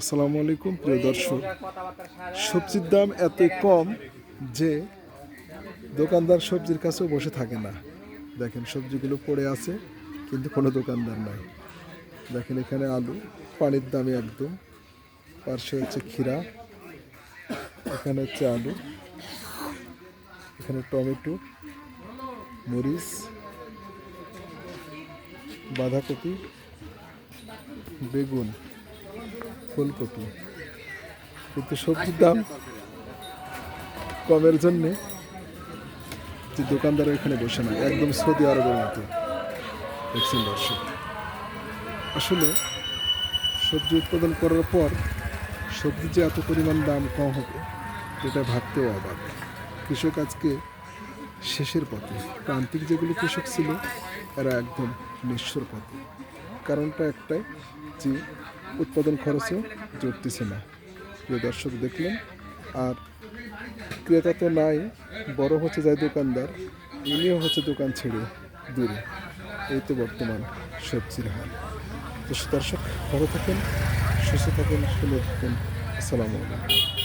আসসালামু আলাইকুম, প্রিয় দর্শক। সবজির দাম এতই কম যে দোকানদার সবজির কাছেও বসে থাকে না। দেখেন সবজিগুলো পড়ে আছে, কিন্তু কোনো দোকানদার নাই। দেখেন এখানে আলু, পানির দামে একদম। পার্শ্বে হচ্ছে ক্ষীরা, এখানে হচ্ছে আলু, এখানে টমেটো, মরিচ, বাঁধাকপি, বেগুন। ফুলকপি। কিন্তু সবজির দাম কমের জন্যে যে দোকানদার এখানে বসে না একদম সৌদি আরবের মতো। দেখছেন দর্শক, আসলে সবজি উৎপাদন করার পর সবজির যে এত পরিমাণ দাম কম হবে, এটা ভাবতেও অবাক। কৃষক আজকে শেষের পথে, প্রান্তিক যেগুলো কৃষক ছিল, এরা একদম নিঃস্বর পথে। কারণটা একটাই যে উৎপাদন খরচও জুটতেছে না। প্রিয় দর্শক, দেখলেন? আর ক্রেতা তো নাই, বড় হচ্ছে যায় দোকানদার, ইনিও হচ্ছে দোকান ছেড়ে দূরে। এই তো বর্তমান সবজির হাল। তো দর্শক, ভালো থাকেন, সুস্থ থাকেন, সুন্দর থাকেন। আসসালামু আলাইকুম।